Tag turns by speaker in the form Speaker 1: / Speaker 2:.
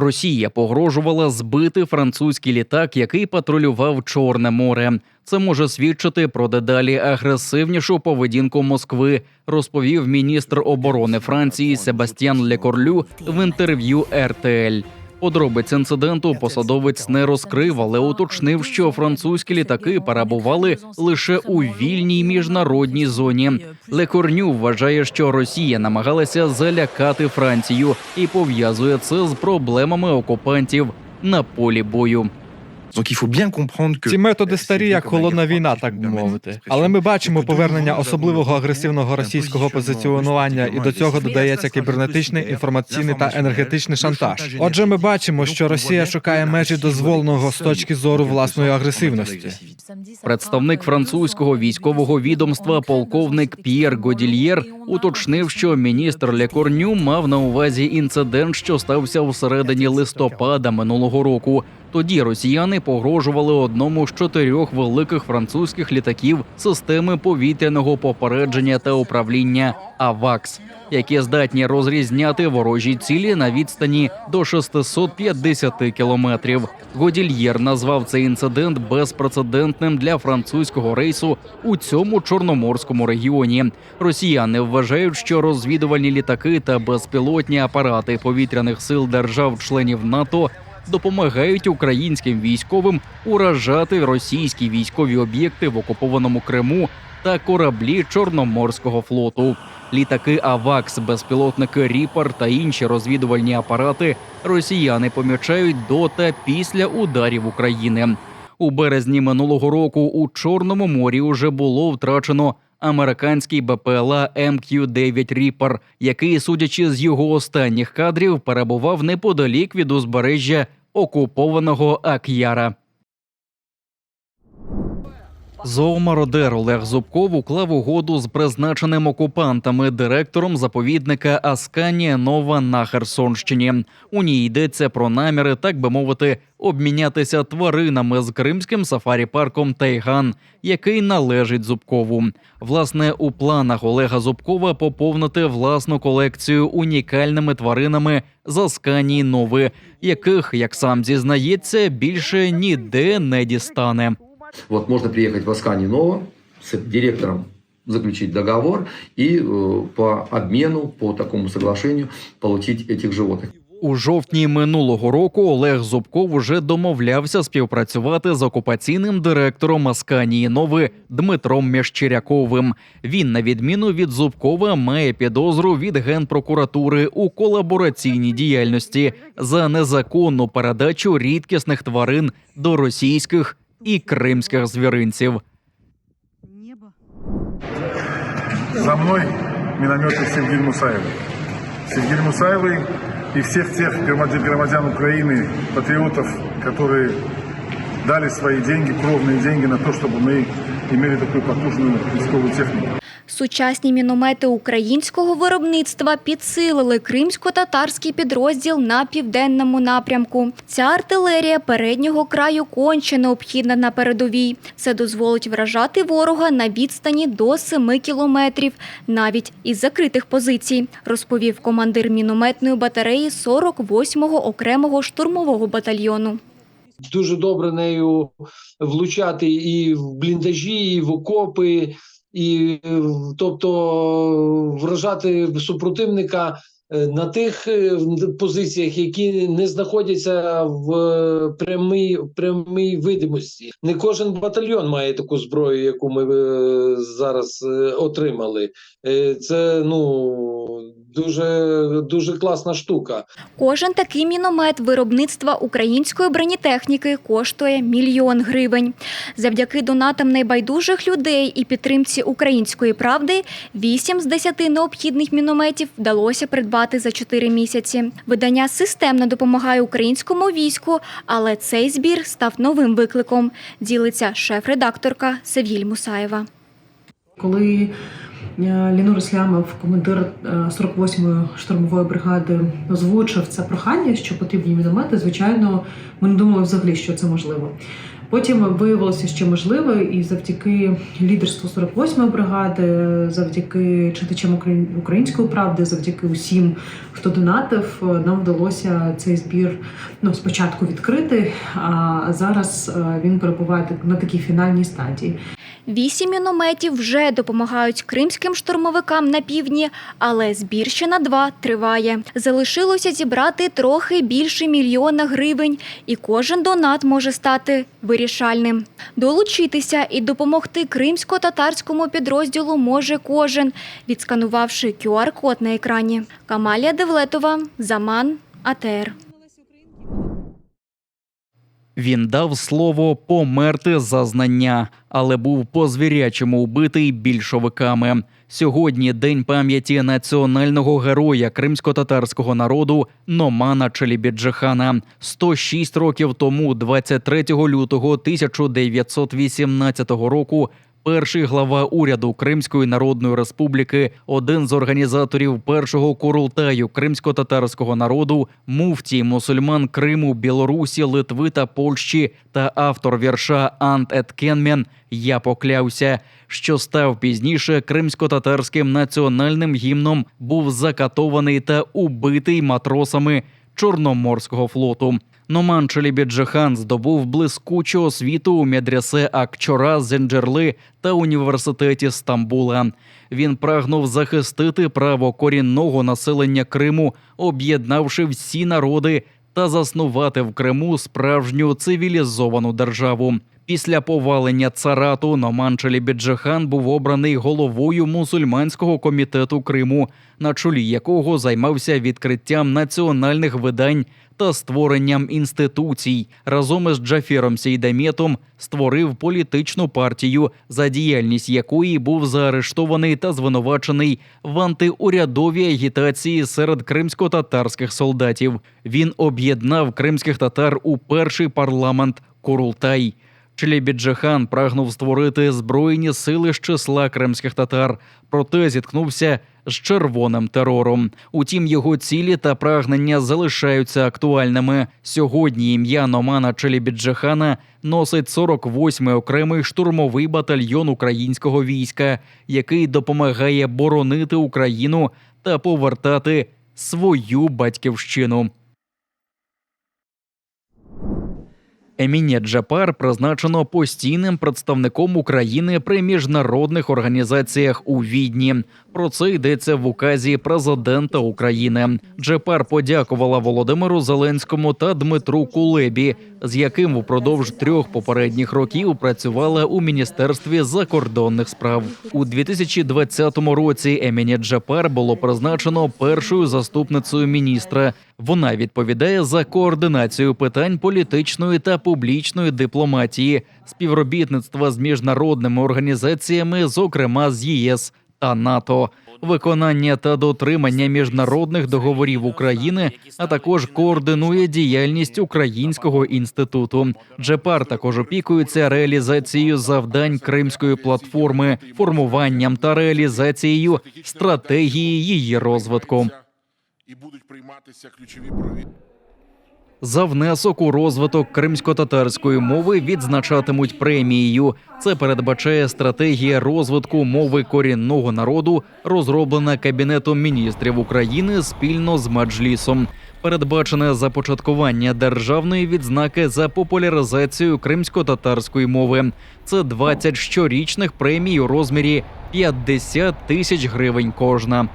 Speaker 1: Росія погрожувала збити французький літак, який патрулював Чорне море. Це може свідчити про дедалі агресивнішу поведінку Москви, розповів міністр оборони Франції Себастьян Лекорлю в інтерв'ю РТЛ. Подробиць інциденту посадовець не розкрив, але уточнив, що французькі літаки перебували лише у вільній міжнародній зоні. Лекорню вважає, що Росія намагалася залякати Францію і пов'язує це з проблемами окупантів на полі бою.
Speaker 2: Ці методи старі, як холодна війна, так би мовити. Але ми бачимо повернення особливого агресивного російського позиціонування, і до цього додається кібернетичний, інформаційний та енергетичний шантаж. Отже, ми бачимо, що Росія шукає межі дозволеного з точки зору власної агресивності.
Speaker 1: Представник французького військового відомства, полковник П'єр Годільєр, уточнив, що міністр Лекорню мав на увазі інцидент, що стався у середині листопада минулого року. Тоді росіяни погрожували одному з чотирьох великих французьких літаків системи повітряного попередження та управління АВАКС, які здатні розрізняти ворожі цілі на відстані до 650 кілометрів. Годільєр назвав цей інцидент безпрецедентним для французького рейсу у цьому чорноморському регіоні. Росіяни вважають, що розвідувальні літаки та безпілотні апарати повітряних сил держав-членів НАТО допомагають українським військовим уражати російські військові об'єкти в окупованому Криму та кораблі Чорноморського флоту. Літаки АВАКС, безпілотники Ріпар та інші розвідувальні апарати росіяни помічають до та після ударів України. У березні минулого року у Чорному морі уже було втрачено американський БПЛА МК-9 Ріпар, який, судячи з його останніх кадрів, перебував неподалік від узбережжя окупованого Ак'яра. Зоомародер Олег Зубков уклав угоду з призначеним окупантами директором заповідника Асканія Нова на Херсонщині. У ній йдеться про наміри, так би мовити, обмінятися тваринами з кримським сафарі-парком Тайган, який належить Зубкову. Власне, у планах Олега Зубкова поповнити власну колекцію унікальними тваринами з Асканії Нови, яких, як сам зізнається, більше ніде не дістане.
Speaker 3: Вот можно приехать в Аскани Ново с директором заключить договор и э, по обмену, по такому соглашению получить этих животных.
Speaker 1: У жовтні минулого року Олег Зубков уже домовлявся співпрацювати з окупаційним директором Асканії Нови Дмитром Мещеряковим. Він, на відміну від Зубкова, має підозру від генпрокуратури у колабораційній діяльності за незаконну передачу рідкісних тварин до російських і кримських звіринців.
Speaker 4: За мной минометы Сергей Мусаевой. Сергей Мусаевой и всех тех громадян, громадян Украины, патриотов, которые дали свои деньги, кровные деньги на то, чтобы мы имели такую потужную військовую технику.
Speaker 5: Сучасні міномети українського виробництва підсилили кримсько-татарський підрозділ на південному напрямку. Ця артилерія переднього краю конче необхідна на передовій. Це дозволить вражати ворога на відстані до 7 кілометрів, навіть із закритих позицій, розповів командир мінометної батареї 48-го окремого штурмового батальйону.
Speaker 6: дуже добре нею влучати і в бліндажі, і в окопи, і е, тобто вражати супротивника на тих е, позиціях, які не знаходяться в е, прямій, прямій видимості. Не кожен батальйон має таку зброю, яку ми е, зараз е, отримали. Е, Це ну дуже дуже класна штука.
Speaker 5: Кожен такий міномет виробництва української бронетехніки коштує мільйон гривень. Завдяки донатам найбайдужих людей і підтримці української правди, 8 з 10 необхідних мінометів вдалося придбати за 4 місяці. Видання системно допомагає українському війську, але цей збір став новим викликом. Ділиться шеф-редакторка Севіль Мусаєва.
Speaker 7: Коли е, Лінур Іслямов, командир е, 48-ї штурмової бригади, озвучив це прохання, що потрібні міномети, звичайно, ми не думали взагалі, що це можливо. Потім виявилося, що можливо, і завдяки лідерству 48-ї бригади, завдяки читачам Украї- української правди, завдяки усім, хто донатив, нам вдалося цей збір ну спочатку відкрити. А зараз е, він перебуває на такій фінальній стадії.
Speaker 5: Вісім мінометів вже допомагають кримським штурмовикам на півдні, але збірщина 2 триває. Залишилося зібрати трохи більше мільйона гривень, і кожен донат може стати вирішальним. Долучитися і допомогти кримсько-татарському підрозділу може кожен, відсканувавши QR-код на екрані. Камалія Девлетова, Заман, АТР.
Speaker 1: Він дав слово померти за знання, але був по-звірячому убитий більшовиками. Сьогодні день пам'яті національного героя кримсько-татарського народу Номана Челібіджихана. 106 років тому, 23 лютого 1918 року, Перший глава уряду Кримської Народної Республіки, один з організаторів першого курултаю кримсько-татарського народу, муфтій мусульман Криму, Білорусі, Литви та Польщі та автор вірша Ант Еткенмен Я поклявся, що став пізніше кримсько-татарським національним гімном, був закатований та убитий матросами Чорноморського флоту. Номан Челібіджихан здобув блискучу освіту у медресе Акчора Зенджерли та університеті Стамбула. Він прагнув захистити право корінного населення Криму, об'єднавши всі народи та заснувати в Криму справжню цивілізовану державу. Після повалення царату Номан Челібіджихан був обраний головою мусульманського комітету Криму, на чолі якого займався відкриттям національних видань та створенням інституцій. Разом із Джафіром Сейдаметом створив політичну партію, за діяльність якої був заарештований та звинувачений в антиурядовій агітації серед кримсько-татарських солдатів. Він об'єднав кримських татар у перший парламент Курултай. Челібіджихан прагнув створити збройні сили з числа кримських татар, проте зіткнувся з червоним терором. Утім, його цілі та прагнення залишаються актуальними. Сьогодні ім'я Номана Челібіджихана носить 48-й окремий штурмовий батальйон українського війська, який допомагає боронити Україну та повертати свою батьківщину. Еміні Джапар призначено постійним представником України при міжнародних організаціях у Відні. Про це йдеться в указі президента України. Джапар подякувала Володимиру Зеленському та Дмитру Кулебі, з яким упродовж трьох попередніх років працювала у міністерстві закордонних справ. У 2020 році Еміні Джапар було призначено першою заступницею міністра. Вона відповідає за координацію питань політичної та публічної дипломатії, співробітництва з міжнародними організаціями, зокрема з ЄС та НАТО, виконання та дотримання міжнародних договорів України, а також координує діяльність Українського інституту. Джепар також опікується реалізацією завдань Кримської платформи, формуванням та реалізацією стратегії її розвитку.
Speaker 8: і будуть прийматися ключові прові.
Speaker 1: За внесок у розвиток кримсько-татарської мови відзначатимуть премією. Це передбачає стратегія розвитку мови корінного народу, розроблена Кабінетом міністрів України спільно з Маджлісом. Передбачене започаткування державної відзнаки за популяризацію кримсько-татарської мови. Це 20 щорічних премій у розмірі 50 тисяч гривень кожна.